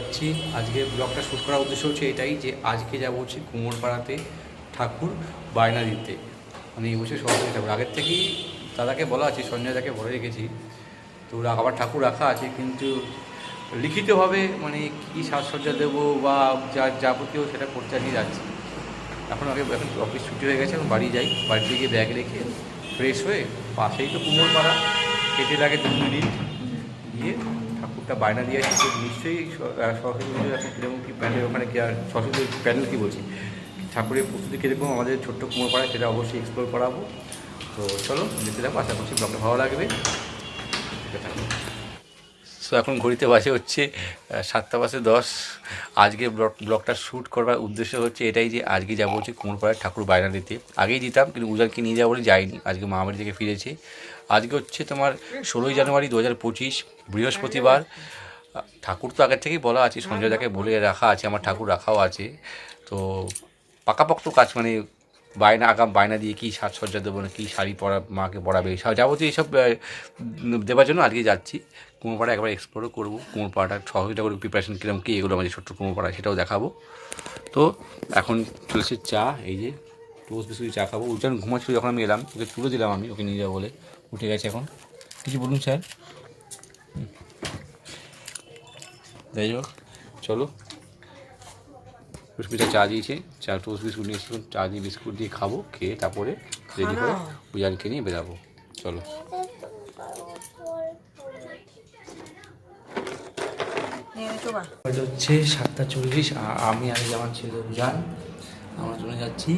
হচ্ছে আজকে ব্লগটা শ্যুট করার উদ্দেশ্য হচ্ছে এটাই যে আজকে যাব হচ্ছে কুমোরপাড়াতে ঠাকুর বায়না দিতে। মানে এই বছর সরস্বতী ঠাকুর আগের থেকেই দাদাকে বলা আছে, সঞ্জয় দাকে বলে রেখেছি। তো আবার ঠাকুর রাখা আছে, কিন্তু লিখিতভাবে মানে কী সাজসজ্জা দেবো বা যা যাবতীয় সেটা করতে নিয়ে যাচ্ছি। এখন আগে এখন অফিস ছুটি হয়ে গেছে, এখন বাড়ি যাই। বাড়িতে গিয়ে ব্যাগ রেখে ফ্রেশ হয়ে পাশেই তো কুমোরপাড়া। হেঁটে লাগে দু মিনিট। গিয়ে ঠাকুরটা বায়না দিয়ে আসি নিশ্চয়ই সরস্বতী পুজো এখন কীরকম কী প্যান্ডেল, ওখানে সরস্বতী প্যান্ডেল কী বলছি? ঠাকুরের প্রস্তুতি কীরকম আমাদের ছোট্ট কুমোরপাড়ায় সেটা অবশ্যই এক্সপ্লোর করাবো। তো চলো, দেখতে যাব আশা করছি ব্লগটা ভালো লাগবে। সো এখন ঘড়িতে বাজে হচ্ছে সাতটা বাজে দশ। আজকে ব্লগ ব্লগটা শ্যুট করবার উদ্দেশ্য হচ্ছে এটাই যে, আজকে যাব হচ্ছে কুমোরপাড়ায় ঠাকুর বায়না দিতে। আগেই দিতাম, কিন্তু উজানকে নিয়ে যাব বলে যাইনি। আজকে মামাবাড়ি থেকে ফিরেছে। আজকে হচ্ছে তোমার ষোলোই জানুয়ারি দু হাজার পঁচিশ, বৃহস্পতিবার। ঠাকুর তো আগের থেকেই বলা আছে, সঞ্জয় দাকে বলে রাখা আছে, আমার ঠাকুর রাখাও আছে। তো পাকাপোক্ত কাজ মানে বায়না আগাম, বায়না দিয়ে কী সাজসজ্জা দেবো না, কী শাড়ি পরা, মাকে পরাবে, সব যাবতীয় এইসব দেওয়ার জন্য আজকে যাচ্ছি। কুমোরপাড়া একবার এক্সপ্লোরও করব। কুমোরপাড়াটা সহযোগিতা করে প্রিপারেশন কীরকম কী, এগুলো আমাদের ছোট্ট কুমোরপাড়া, সেটাও দেখাবো। তো এখন চলেছে চা, এই যে টোস্ট বিস্কুট চা খাব। উজ্জান ঘুমাচ্ছিল যখন আমি এলাম, ওকে তুলে দিলাম আমি, ওকে নিয়ে যাব বলে। উঠে গেছে এখন। কিছু বলুন, স্যার? যাই হোক, চলো। বিস্কুটটা চা দিয়েছে। চা টোস্ট বিস্কুট নিয়ে এসেছিলাম। চা দিয়ে বিস্কুট দিয়ে খাব খেয়ে তারপরে রেডি করে উজানকে নিয়ে বেরাবো। চলো। এটা হচ্ছে সাতটা চল্লিশ। আমি আর আমার ছেলে উজান আমরা চলে যাচ্ছি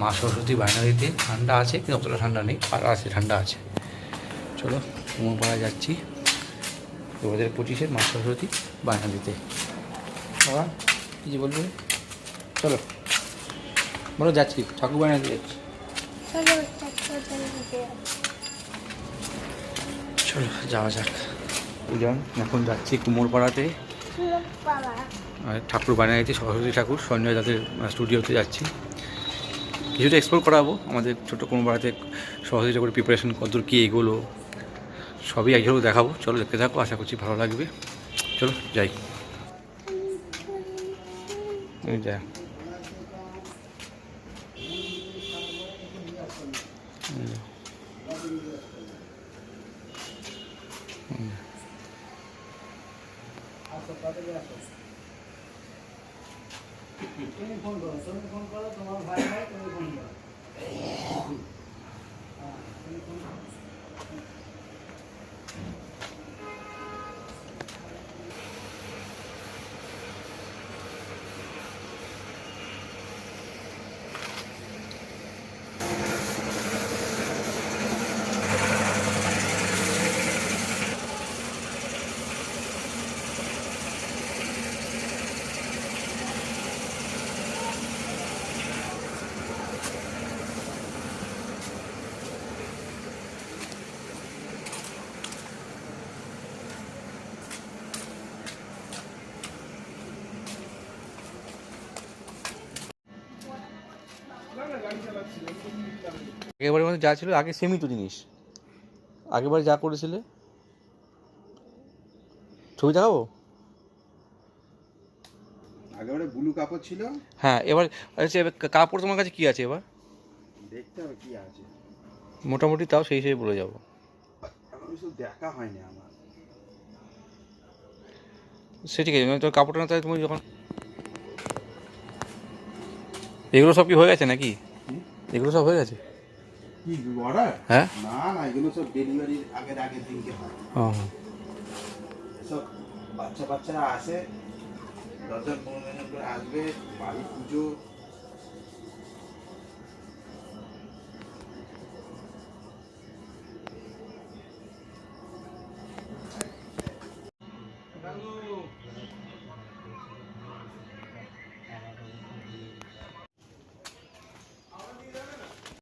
মা সরস্বতী বায়না দিতে ঠান্ডা আছে কিন্তু অতটা ঠান্ডা নেই। আর আছে ঠান্ডা আছে। চলো কুমোরপাড়া যাচ্ছি। দু হাজার পঁচিশের মা সরস্বতী বায়না দিতে বাবা কিছু বলবে? চলো। বলো যাচ্ছি ঠাকুর দিয়ে যাচ্ছি? চলো যাওয়া যাক। উজান এখন যাচ্ছি কুমোরপাড়াতে। ঠাকুর বানিয়েছি সরস্বতী ঠাকুর। সঞ্জয় দাদের স্টুডিওতে যাচ্ছি। কিছুটা এক্সপ্লোর করাবো আমাদের ছোটো কোনো বাড়াতে সরস্বতী ঠাকুরের প্রিপারেশন কতদূর কী এগোলো সবই একজনকে দেখাবো। চলো দেখতে থাকো আশা করছি ভালো লাগবে। চলো যাই। এই যা এই যা। আগেবারের মধ্যে যা ছিল আগে সেমই তো জিনিস। আগেবার যা করেছিলে। ছবি দেখাবো? আগেবারে ব্লু কাপড় ছিল। হ্যাঁ এবার আচ্ছা এবার কাপড় তোমার কাছে কী আছে এবার? দেখতে হবে কি আছে। মোটামুটি তাও সেই হিসেবে বলে যাব। দেখা হয়নি আমার। সে ঠিক আছে মানে তোর কাপড়টা না তাহলে তুমি যখন এগুলো সব কি হয়ে গেছে নাকি? এগুলো সব হয়ে গেছে? হ্যাঁ? না না এগুলো সব ডেলিভারির আগের আগের দিনকে হয়। ও। সব বাচ্চা বাচ্চারা আসে দশজন পনেরো জন করে আসবে বাড়ি পুজো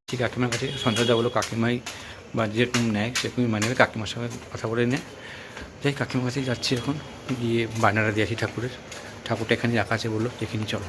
ঠিক কাকিমার কাছে সঞ্জয়দা বলো, কাকিমাই বা যেরকম নেয় সেরকমই মানে কাকিমার সঙ্গে কথা বলে নেয় যাই কাকিমার কাছে যাচ্ছি এখন, গিয়ে বায়নাটা দিয়ে আসি ঠাকুরের। ঠাকুরটা এখানে রাখা আছে বলল দেখিনি চলো।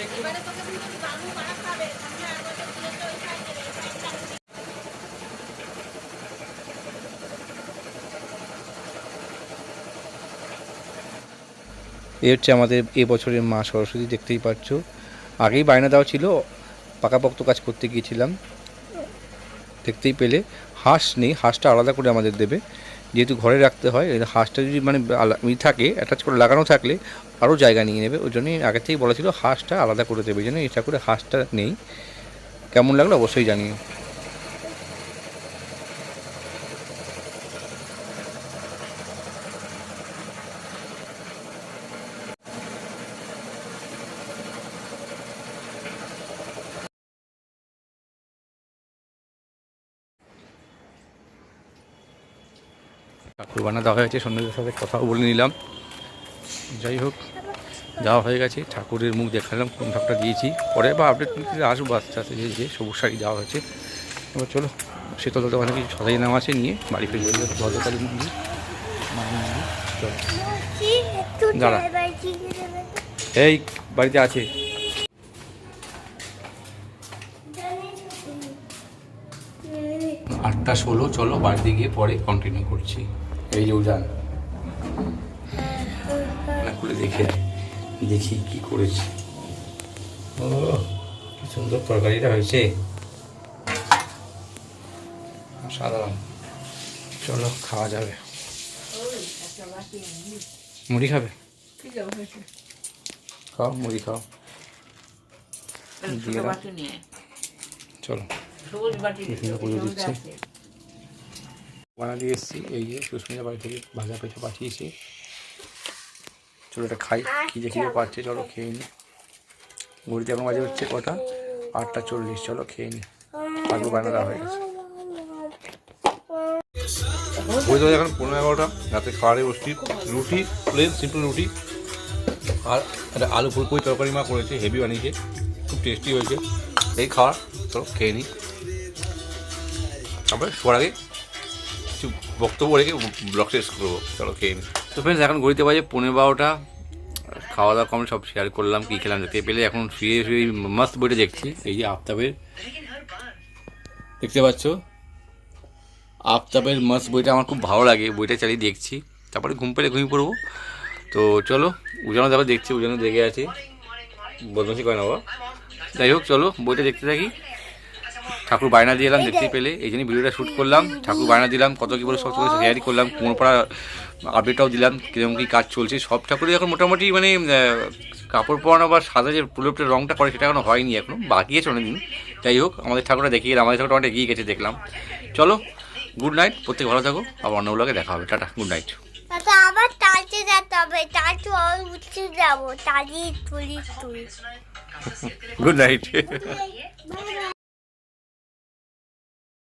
এ হচ্ছে আমাদের এবছরের মা সরস্বতী, দেখতেই পাচ্ছ। আগেই বায়না দেওয়া ছিল, পাকাপোক্ত কাজ করতে গিয়েছিলাম। দেখতেই পেলে। হাঁস নেই, হাঁসটা আলাদা করে আমাদের দেবে। যেহেতু ঘরে রাখতে হয় হাঁসটা যদি মানে ই থাকে অ্যাটাচ করে লাগানো থাকলে আরও জায়গা নিয়ে নেবে। ওই জন্যই আগে থেকেই বলা ছিল হাঁসটা আলাদা করে দেবে। ওই জন্য এটা করে হাঁসটা নেই। কেমন লাগল অবশ্যই জানিও। ঠাকুর বানা দেওয়া হয়েছে সন্ন্যাসীর সাথে কথাও বলে নিলাম। যাই হোক, যাওয়া হয়ে গেছে, ঠাকুরের মুখ দেখালাম, কোন ঠাকুরটা দিয়েছি। পরে বা আপডেট আসব, আস্তে আস্তে যে যে সবুজ শাড়ি দেওয়া হয়েছে। এবার চলো, শীতল দোকানে কিছু সদাই নাম আছে নিয়ে বাড়ি ফিরে ভদ্রকালী মন্দির মায়ের মন্দির চলো দাঁড়া। এই, বাড়িতে আছে। আটটা ষোলো, চলো বাড়িতে গিয়ে পরে কন্টিনিউ করছি। এই যে উজান খুলে দেখে দেখি কি করেছি। ও কি সুন্দর তরকারিটা হয়েছে। সাধারণ। চলো খাওয়া যাবে। মুড়ি খাবে? খাও মুড়ি খাও। চলো। পুজো দিচ্ছে। বানা দিয়ে এসেছি। এই যে সুস্মিতা বাড়ি থেকে ভাজা পেঁচা পাঠিয়েছে। চলো এটা খাই, কি যে খিদে পাচ্ছে, চলো খেয়ে নি। ঘড়িতে এখন বাজে হচ্ছে কটা? আটটা চল্লিশ, চলো খেয়ে নি। আলু বানা দেওয়া হয়ে গেছে। ওই তো এখন পনেরো এগারোটা। রাতে খাওয়ারে বসছি। রুটি প্লেন সিম্পল রুটি। আর একটা আলু ফুলকপি তরকারি মা করেছে, হেভি বানিয়েছে। খুব টেস্টি হয়েছে। এই খাওয়া, চলো খেয়ে নিই তারপরে শোয়ার আগে কিছু বক্তব্য রেখে ব্লগ শেষ করব। চলো খেয়ে নিই তো ফ্রেন্ডস এখন ঘড়িতে বাজে পনেরো বারোটা। খাওয়া দাওয়া কম সব শেয়ার করলাম, কী খেলাম দেখতে পেলে। এখন শুয়ে শুয়ে মাস্ত বইটা দেখছি, এই যে আফতাবের। দেখতে পাচ্ছ? আফতাবের মাস্ত বইটা আমার খুব ভালো লাগে বইটা চালিয়ে দেখছি। তারপরে ঘুম পেলে ঘুমিয়ে পড়ব। তো চলো উজানো তারপর দেখছি উজানো দেখে আছে। বদমাসি করে না বাবা যাই হোক, চলো, বইটা দেখতে থাকি। ঠাকুর বায়না দিয়ে এলাম দেখতে পেলে এই জন্য ভিডিওটা শ্যুট করলাম। ঠাকুর বায়না দিলাম কত কী বলে সব শেয়ার করলাম কোমরপাড়া আপডেটটাও দিলাম কীরকম কী কাজ চলছে সব ঠাকুরই এখন মোটামুটি মানে কাপড় পরানো বা সাদা যে প্রলেপটের রঙটা করে সেটা এখনও হয়নি এখনও বাকি আছে অনেকদিন। যাই হোক আমাদের ঠাকুরটা দেখিয়ে আমাদের ঠাকুরটা অনেক এগিয়ে গেছে দেখলাম। চলো গুড নাইট প্রত্যেক ভালো থাকো আবার অন্যগুলোকে দেখা হবে টাটা গুড নাইট আবার তালতে যেতে হবে তালতে উঠতে যাব তালি তুলি তুলি গুড নাইট